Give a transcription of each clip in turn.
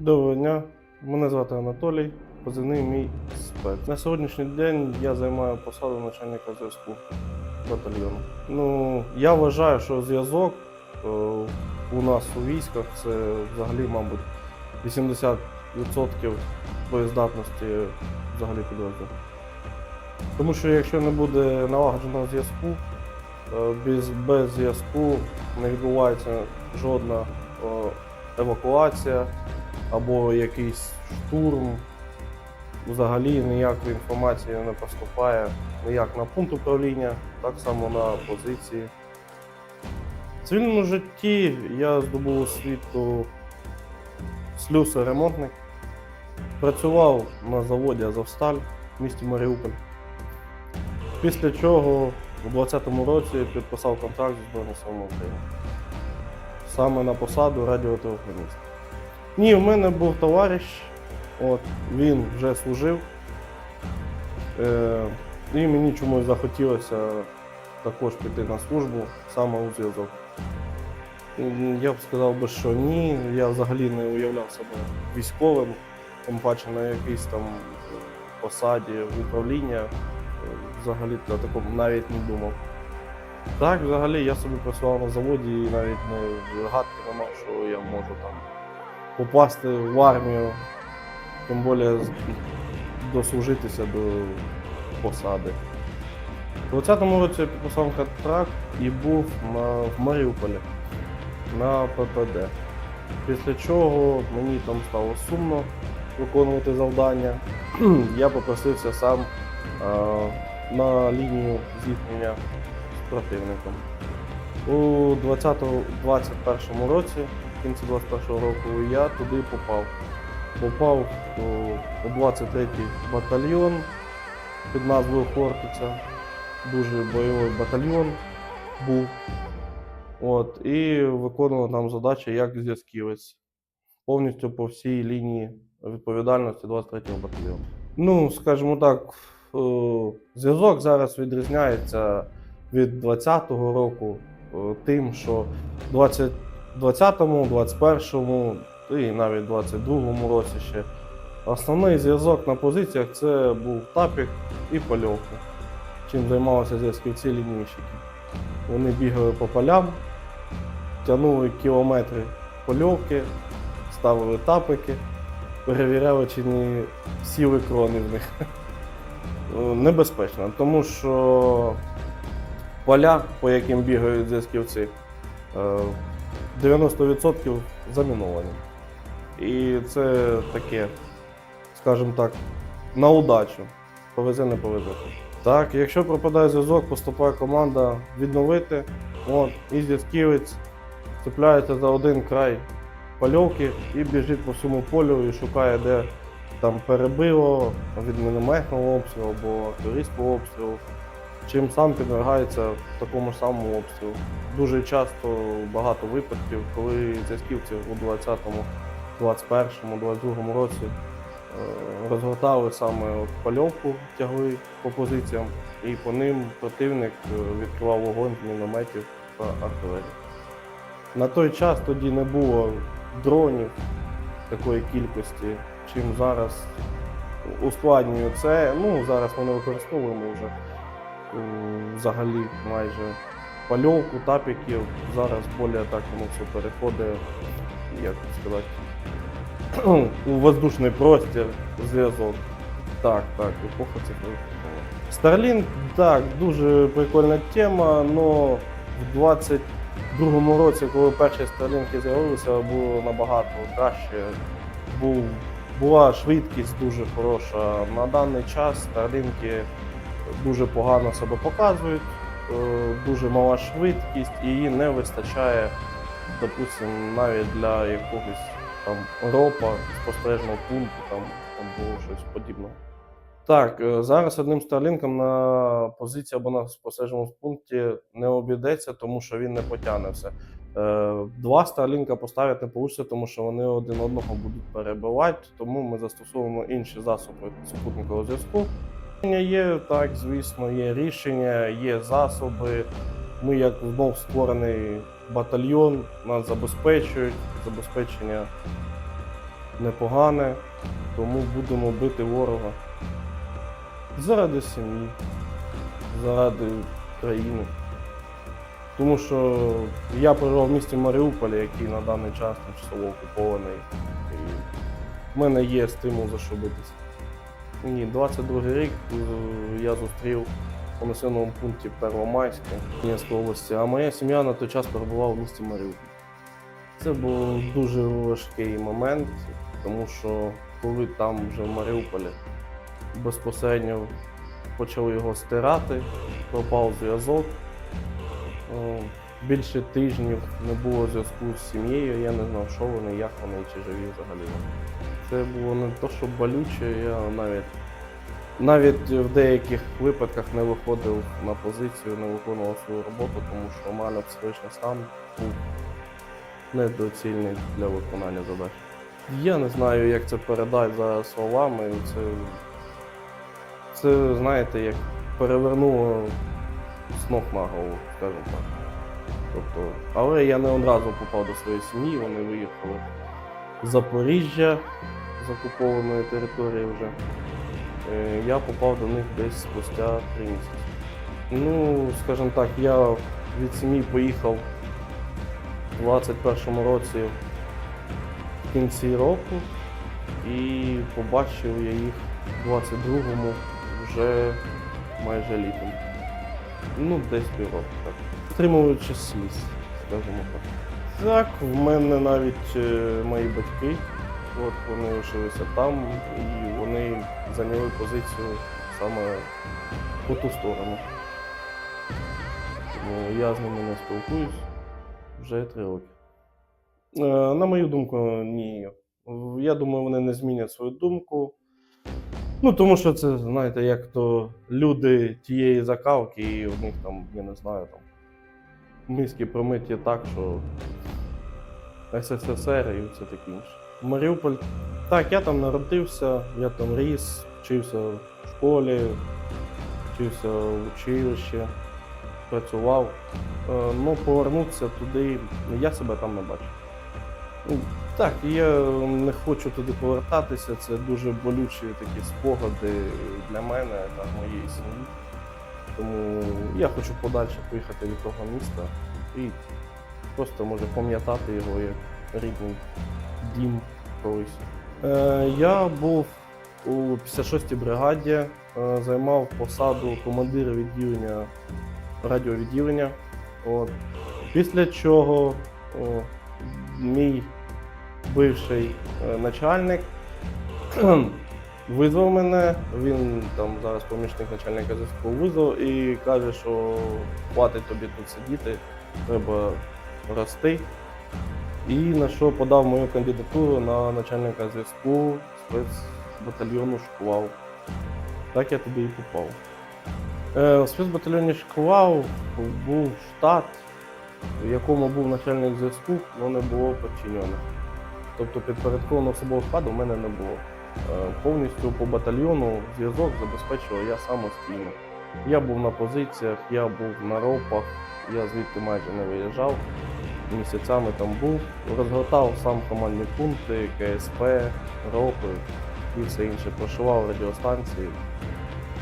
Доброго дня, мене звати Анатолій, позивний мій спец. На сьогоднішній день я займаю посаду начальника зв'язку батальйону. Ну, я вважаю, що зв'язок е, у нас у військах це взагалі, мабуть, 80% боєздатності взагалі підрозділу. Тому що якщо не буде налагодженого зв'язку, е, без, без зв'язку не відбувається жодна е, евакуація або якийсь штурм. Взагалі ніякої інформації не поступає ніяк на пункт управління, так само на позиції. В цивільному житті я здобув освіту слюсар-ремонтник. Працював на заводі Азовсталь в місті Маріуполь. Після чого у 2020 році підписав контракт з Збройними силами України. Саме на посаду радіотелефоніст. Ні, в мене був товариш, от, він вже служив. Е, і мені чомусь захотілося також піти на службу саме у зв'язок. Я б сказав би, що ні, я взагалі не уявляв себе військовим, тим паче на якійсь там посаді управління. Е, Взагалі для такого навіть не думав. Так, взагалі я собі працював на заводі і навіть не гадки не мав, що я можу там попасти в армію, тим більше дослужитися до посади. У 2020 році я підписав контракт і був на, в Маріуполі на ППД. Після чого мені там стало сумно виконувати завдання. я попросився сам е, на лінію зіткнення з противником. У 2021 році, в кінці 21 року, я туди попав. Попав у 23-й батальйон під назвою Хортиця. Дуже бойовий батальйон був. От, і виконував там задачі як зв'язківець. Повністю по всій лінії відповідальності 23-го батальйону. Ну, скажімо так, е, зв'язок зараз відрізняється від 20-го року е, тим, що в 20 20-му, 21-му і навіть 22-му році ще основний зв'язок на позиціях це був тапік і польовка. Чим займалися зв'язківці лінійщики. Вони бігали по полям, тягнули кілометри польовки, ставили тапики, перевіряли, чи не сіли крони в них. Небезпечно, тому що поля, по яким бігають зв'язківці, е, 90% заміновані. І це таке, скажімо так, на удачу. Повезе, не повезе. Так, якщо пропадає зв'язок, поступає команда відновити. От, і зв'язківець цепляється за один край польовки і біжить по всьому полю і шукає, де там перебило від мінометного обстрілу або артилерійського обстрілу, чим сам підвергається такому ж самому обстрілу. Дуже часто багато випадків, коли зв'язківці у 20-му, 21-му, 22-му році е, розгортали саме от польовку, тягли по позиціям, і по ним противник е, відкривав вогонь з мінометів та артилерії. На той час тоді не було дронів такої кількості, чим зараз ускладнює це. Ну, зараз ми не використовуємо вже взагалі майже пальовку, тапіків. Зараз більше так воно все переходить, як сказати, у воздушний простір, зв'язок. Так, так, епоха цифрових технологій. Starlink, так, дуже прикольна тема, але в 22-му році, коли перші Starlink з'явилися, було набагато краще. Був, була швидкість дуже хороша. На даний час Starlink дуже погано себе показують, е, дуже мала швидкість і її не вистачає, допустимо, навіть для якогось там ропа, спостережного пункту там, або щось подібного. Так, е, зараз одним старлінком на позиції або на спостережному пункті не обійдеться, тому що він не потягне все. Е, Два старлінка поставити не вийде, тому що вони один одного будуть перебивати, тому ми застосовуємо інші засоби супутникового зв'язку. Є так, звісно, є рішення, є засоби. Ми, як знов створений батальйон, нас забезпечують, забезпечення непогане, тому будемо бити ворога. Заради сім'ї, заради країни. Тому що я проживав в місті Маріуполі, який на даний час тимчасово окупований. І в мене є стимул за що битися. Ні, 22 рік е, я зустрів у населеному пункті Первомайське Донецької області, а моя сім'я на той час перебувала в місті Маріуполь. Це був дуже важкий момент, тому що коли там вже в Маріуполі безпосередньо почали його стирати, пропав зв'язок. Більше тижнів не було зв'язку з сім'єю, я не знав, що вони, як вони, чи живі взагалі. Це було не то, що болюче, я навіть навіть в деяких випадках не виходив на позицію, не виконував свою роботу, тому що мене психологічний стан був недоцільний для виконання задач. Я не знаю, як це передати зараз словами. Це, це знаєте, як перевернуло з ног на голову, скажімо так. Тобто, але я не одразу попав до своєї сім'ї, вони виїхали Запоріжжя з окупованої території вже. Е, Я попав до них десь спустя три місяці. Ну, скажімо так, я від сім'ї поїхав у 21-му році в кінці року і побачив я їх у 22-му вже майже літом. Ну, десь півроку так. Стримуючи сліз, скажімо так. Так, в мене навіть е, мої батьки, от вони лишилися там, і вони зайняли позицію саме по ту сторону. Тому я з ними не спілкуюсь вже три роки. Е, На мою думку, ні. Я думаю, вони не змінять свою думку. Ну, тому що це, знаєте, як то люди тієї закалки, і у них там, я не знаю, там мізки промиті так, що СССР і все таке інше. Маріуполь. Так, я там народився, я там ріс, вчився в школі, вчився в училищі, працював. Е, Ну, повернутися туди, я себе там не бачу. Ну, Так, я не хочу туди повертатися. Це дуже болючі такі спогади для мене та моєї сім'ї. Тому я хочу подальше поїхати від того міста і просто може пам'ятати його як рідний дім колись. Е, я був у 56-й бригаді, е, займав посаду командира відділення радіовідділення. От. Після чого о, мій бивший е, начальник визвав мене. Він там зараз помічник начальника зв'язку визвав і каже, що хватить тобі тут сидіти, треба рости. І на що подав мою кандидатуру на начальника зв'язку спецбатальйону Шквал. Так я туди і попав. Е, У спецбатальйоні Шквал був штат, в якому був начальник зв'язку, але не було підчинених. Тобто підпорядкованого особового складу в мене не було. Е, Повністю по батальйону зв'язок забезпечував я самостійно. Я був на позиціях, я був на ропах, я звідти майже не виїжджав. Місяцями там був, розгортав сам командні пункти, КСП, ропи і все інше. Прошивав радіостанції.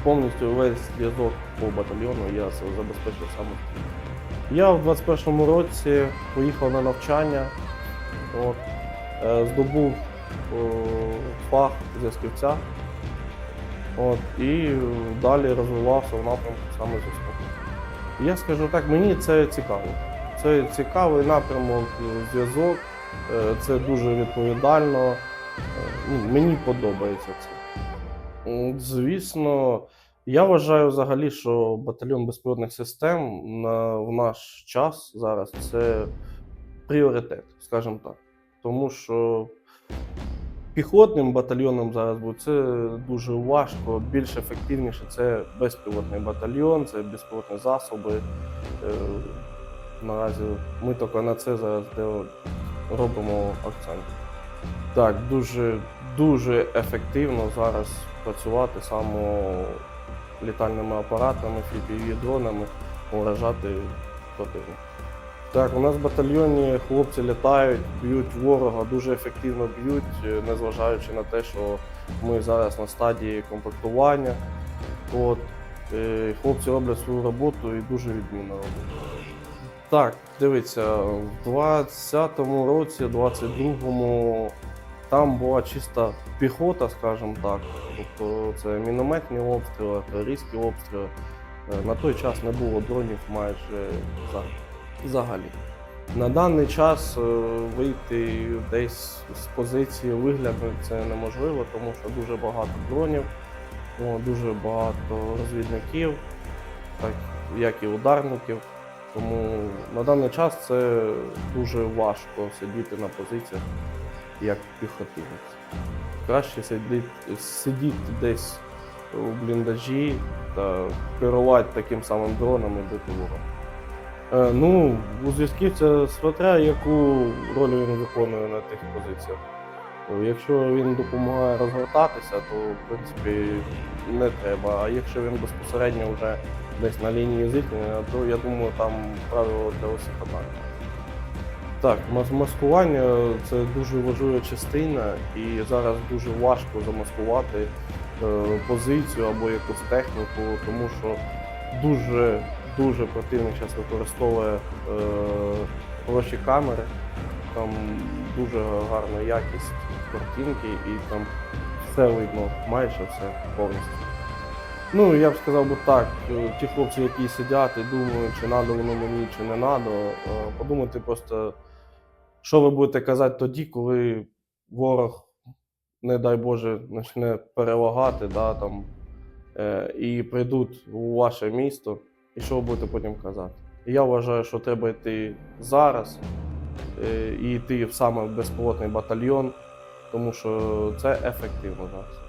Повністю весь зв'язок по батальйону я забезпечив самостійно. Я в 21-му році поїхав на навчання, от, е, здобув о, фах зв'язківця. От, і далі розвивався в напрямку саме зв'язку. Я скажу так, мені це цікаво. Це цікавий напрямок, е, зв'язок, е, це дуже відповідально. е, ну, Мені подобається це. Звісно, я вважаю взагалі, що батальйон безпілотних систем на, в наш час зараз це пріоритет, скажімо так. Тому що піхотним батальйоном зараз буде це дуже важко, більш ефективніше це безпілотний батальйон, це безпілотні засоби. Наразі ми тільки на це зараз робимо акцент. Так, дуже, дуже ефективно зараз працювати саме літальними апаратами, fpv дронами уражати противника. Так, у нас в батальйоні хлопці літають, б'ють ворога, дуже ефективно б'ють, е, незважаючи на те, що ми зараз на стадії комплектування. От, е, хлопці роблять свою роботу і дуже відмінно роблять. Так, дивіться, в 20-му році, 22-му, там була чиста піхота, скажімо так. Тобто це мінометні обстріли, артилерійські обстріли. Е, На той час не було дронів майже взагалі. На даний час е, вийти десь з позиції вигляду це неможливо, тому що дуже багато дронів, дуже багато розвідників, так як і ударників. Тому на даний час це дуже важко сидіти на позиціях як піхотинець. Краще сидіти, сидіти десь у бліндажі та керувати таким самим дроном і бити ворога. Е, ну, у зв'язківця смотря, яку роль він виконує на тих позиціях. Якщо він допомагає розгортатися, то в принципі не треба. А якщо він безпосередньо вже десь на лінії зіткнення, то я думаю, там правило для усіх однакове. Так, маскування це дуже важлива частина, і зараз дуже важко замаскувати е, позицію або якусь техніку, тому що дуже дуже противник зараз використовує е, хороші камери, там дуже гарна якість картинки і там все видно, майже все повністю. Ну, я б сказав би так, е, ті хлопці, які сидять і думають, чи надо воно мені, чи не надо, е, подумайте просто, що ви будете казати тоді, коли ворог, не дай Боже, почне перевагати, да, там, е, і прийдуть у ваше місто, і що ви будете потім казати? Я вважаю, що треба йти зараз і йти в саме безпілотний батальйон, тому що це ефективно зараз.